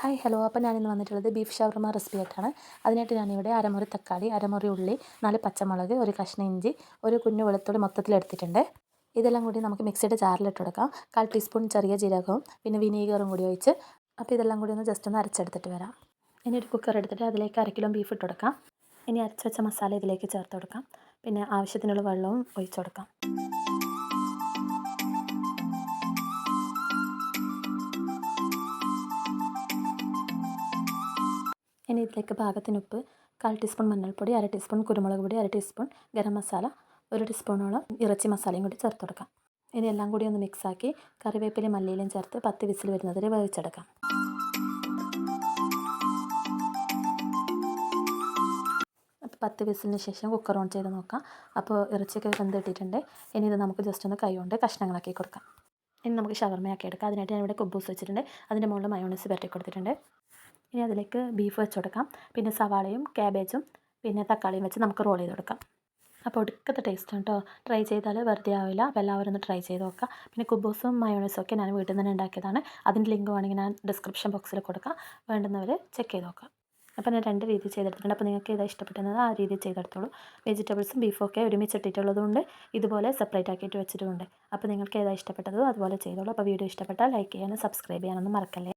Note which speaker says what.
Speaker 1: Hi hello. അപ്പോൾ ഞാനിന്ന് വന്നിട്ടുള്ളത് ബീഫ് ഷവർമ റെസിപ്പി ആയിട്ടാണ് അതിനായിട്ട് ഞാനിവിടെ അരമുറി തക്കാളി അരമുറി ഉള്ളി നാല് പച്ചമുളക് ഒരു കഷ്ണ ഇഞ്ചി ഒരു കുഞ്ഞു വെളുത്തുള്ളി മൊത്തത്തിൽ എടുത്തിട്ടുണ്ട്. ഇതെല്ലാം കൂടി നമുക്ക് മിക്സിയുടെ ജാറിലിട്ട് കൊടുക്കാം. കാൽ ടീസ്പൂൺ ചെറിയ ജീരകവും പിന്നെ വിനീഗറും കൂടി ഒഴിച്ച് അപ്പോൾ ഇതെല്ലാം കൂടി ഒന്ന് ജസ്റ്റ് ഒന്ന് അരച്ചെടുത്തിട്ട് വരാം. ഇനി ഒരു കുക്കർ എടുത്തിട്ട് അതിലേക്ക് അര കിലോ ബീഫ് ഇട്ട് കൊടുക്കാം. ഇനി അരച്ച് വെച്ച മസാല ഇതിലേക്ക് ചേർത്ത് കൊടുക്കാം. പിന്നെ ആവശ്യത്തിനുള്ള വെള്ളവും ഒഴിച്ചു കൊടുക്കാം. ഇനി ഇതിലേക്ക് പാകത്തിനുപ്പ് കാൽ ടീസ്പൂൺ മഞ്ഞൾപ്പൊടി അര ടീസ്പൂൺ കുരുമുളക് പൊടി അര ടീസ്പൂൺ ഗരം മസാല ഒരു ടീസ്പൂണോളം ഇറച്ചി മസാലയും കൂടി ചേർത്ത് കൊടുക്കാം. ഇനി എല്ലാം കൂടി ഒന്ന് മിക്സാക്കി കറിവേപ്പിലയും മല്ലിയിലും ചേർത്ത് പത്ത് വിസിൽ വരുന്നതിന് വേവിച്ചെടുക്കാം. അപ്പോൾ പത്ത് വിസിലിന് ശേഷം കുക്കർ ഓൺ ചെയ്ത് നോക്കാം. അപ്പോൾ ഇറച്ചിയൊക്കെ വെന്തിട്ടിട്ടുണ്ട്. ഇനി ഇത് നമുക്ക് ജസ്റ്റ് ഒന്ന് കൈ കൊണ്ട് കഷ്ണങ്ങളാക്കി കൊടുക്കാം. ഇനി നമുക്ക് ഷവർമയാക്കി എടുക്കാം. അതിനായിട്ട് ഞാൻ ഇവിടെ കുബൂസ് വെച്ചിട്ടുണ്ട്. അതിന്റെ മുകളിൽ മയോണൈസ് പുരട്ടി കൊടുത്തിട്ടുണ്ട്. ഇനി അതിലേക്ക് ബീഫ് വെച്ച് കൊടുക്കാം. പിന്നെ സവാളയും ക്യാബേജും പിന്നെ തക്കാളിയും വെച്ച് നമുക്ക് റോൾ ചെയ്ത് കൊടുക്കാം. അപ്പോൾ ഒടുക്കത്തെ ടേസ്റ്റ് കേട്ടോ ട്രൈ ചെയ്താൽ വെറുതെ ആവില്ല. അപ്പോൾ എല്ലാവരും ഒന്ന് ട്രൈ ചെയ്ത് നോക്കാം പിന്നെ കുബൂസും മയോണൈസും ഒക്കെ ഞാൻ വീട്ടിൽ നിന്ന് തന്നെ ഉണ്ടാക്കിയതാണ്. അതിന്റെ ലിങ്ക് വേണമെങ്കിൽ ഞാൻ ഡിസ്ക്രിപ്ഷൻ ബോക്സിൽ കൊടുക്കാം. വേണ്ടുന്നവർ ചെക്ക് ചെയ്ത് നോക്കാം അപ്പോൾ ഞാൻ രണ്ട് രീതി ചെയ്തെടുത്തിട്ടുണ്ട്. അപ്പോൾ നിങ്ങൾക്ക് ഏതാ ഇഷ്ടപ്പെടുന്നത് ആ രീതി ചെയ്തെടുത്തോളൂ. വെജിറ്റബിൾസും ബീഫും ഒക്കെ ഒരുമിച്ച് ഇട്ടിട്ടുള്ളതുകൊണ്ട് ഇതുപോലെ സെപ്പറേറ്റ് ആക്കിയിട്ട് വെച്ചിട്ടുണ്ട് അപ്പോൾ നിങ്ങൾക്ക് ഏതാ ഇഷ്ടപ്പെട്ടതോ അതുപോലെ ചെയ്തോളൂ. അപ്പോൾ വീഡിയോ ഇഷ്ടപ്പെട്ടാൽ ലൈക്ക് ചെയ്യാനും സബ്സ്ക്രൈബ് ചെയ്യാനൊന്നും മറക്കല്ലേ.